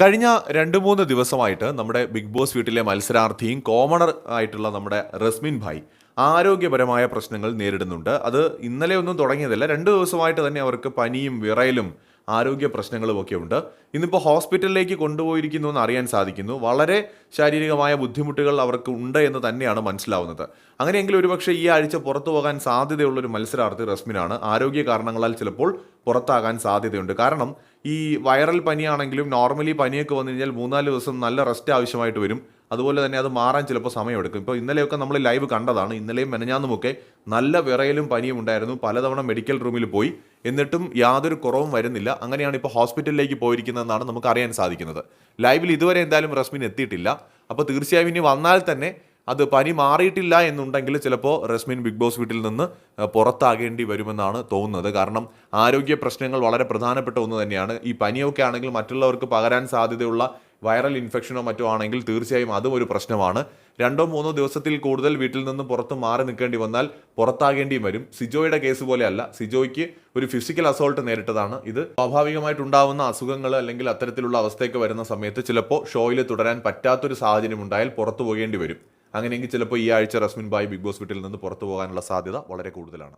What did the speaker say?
കഴിഞ്ഞ രണ്ട് മൂന്ന് ദിവസമായിട്ട് നമ്മുടെ ബിഗ് ബോസ് വീട്ടിലെ മത്സരാർത്ഥിയും കോമണർ ആയിട്ടുള്ള നമ്മുടെ റസ്മിൻ ഭായ് ആരോഗ്യപരമായ പ്രശ്നങ്ങൾ നേരിടുന്നുണ്ട്. അത് ഇന്നലെ ഒന്നും തുടങ്ങിയതല്ല രണ്ട് ദിവസമായിട്ട് തന്നെ അവർക്ക് പനിയും വിറയലും ആരോഗ്യ പ്രശ്നങ്ങളും ഒക്കെ ഉണ്ട്. ഇന്നിപ്പോൾ ഹോസ്പിറ്റലിലേക്ക് കൊണ്ടുപോയിരിക്കുന്നു എന്ന് അറിയാൻ സാധിക്കുന്നു. വളരെ ശാരീരികമായ ബുദ്ധിമുട്ടുകൾ അവർക്ക് ഉണ്ട് എന്ന് തന്നെയാണ് മനസ്സിലാവുന്നത്. അങ്ങനെയെങ്കിൽ ഒരുപക്ഷെ ഈ ആഴ്ച പുറത്തു പോകാൻ സാധ്യതയുള്ളൊരു മത്സരാർത്ഥി റസ്മിനാണ്. ആരോഗ്യ കാരണങ്ങളാൽ ചിലപ്പോൾ പുറത്താകാൻ സാധ്യതയുണ്ട്. കാരണം ഈ വൈറൽ പനിയാണെങ്കിലും നോർമലി പനിയൊക്കെ വന്നു കഴിഞ്ഞാൽ മൂന്നാൽ ദിവസം നല്ല റെസ്റ്റ് ആവശ്യമായിട്ട് വരും. അതുപോലെ തന്നെ അത് മാറാൻ ചിലപ്പോൾ സമയമെടുക്കും. ഇപ്പോൾ ഇന്നലെയൊക്കെ നമ്മൾ ലൈവ് കണ്ടതാണ്. ഇന്നലെയും മെനഞ്ഞാന്നുമൊക്കെ നല്ല വിറയലും പനിയും ഉണ്ടായിരുന്നു. പലതവണ മെഡിക്കൽ റൂമിൽ പോയി. എന്നിട്ടും യാതൊരു കുറവും വരുന്നില്ല. അങ്ങനെയാണ് ഇപ്പോൾ ഹോസ്പിറ്റലിലേക്ക് പോയിരിക്കുന്നതെന്നാണ് നമുക്ക് അറിയാൻ സാധിക്കുന്നത് ലൈവിൽ ഇതുവരെ എന്തായാലും റസ്മിൻ എത്തിയിട്ടില്ല. അപ്പോൾ തീർച്ചയായും ഇനി വന്നാൽ തന്നെ അത് പനി മാറിയിട്ടില്ല എന്നുണ്ടെങ്കിൽ ചിലപ്പോൾ റസ്മിൻ ബിഗ് ബോസ് വീട്ടിൽ നിന്ന് പുറത്താകേണ്ടി വരുമെന്നാണ് തോന്നുന്നത്. കാരണം ആരോഗ്യ പ്രശ്നങ്ങൾ വളരെ പ്രധാനപ്പെട്ട ഒന്ന് തന്നെയാണ്. ഈ പനിയൊക്കെ ആണെങ്കിൽ മറ്റുള്ളവർക്ക് പകരാൻ സാധ്യതയുള്ള വൈറൽ ഇൻഫെക്ഷനോ മറ്റോ ആണെങ്കിൽ തീർച്ചയായും അതും ഒരു പ്രശ്നമാണ്. രണ്ടോ മൂന്നോ ദിവസത്തിൽ കൂടുതൽ വീട്ടിൽ നിന്ന് പുറത്ത് മാറി നിൽക്കേണ്ടി വന്നാൽ പുറത്താകേണ്ടിയും വരും. സിജോയുടെ കേസ് പോലെയല്ല. സിജോയ്ക്ക് ഒരു ഫിസിക്കൽ അസോൾട്ട് നേരിട്ടതാണ്. ഇത് സ്വാഭാവികമായിട്ടുണ്ടാവുന്ന അസുഖങ്ങൾ അല്ലെങ്കിൽ അത്തരത്തിലുള്ള അവസ്ഥയൊക്കെ വരുന്ന സമയത്ത് ചിലപ്പോൾ ഷോയിൽ തുടരാൻ പറ്റാത്തൊരു സാഹചര്യം ഉണ്ടായാൽ പുറത്തു പോകേണ്ടി വരും. അങ്ങനെയെങ്കിൽ ചിലപ്പോൾ ഈ ആഴ്ച റസ്മിൻ ബായ് ബിഗ് ബോസ് വീട്ടിൽ നിന്ന് പുറത്തു പോകാനുള്ള സാധ്യത വളരെ കൂടുതലാണ്.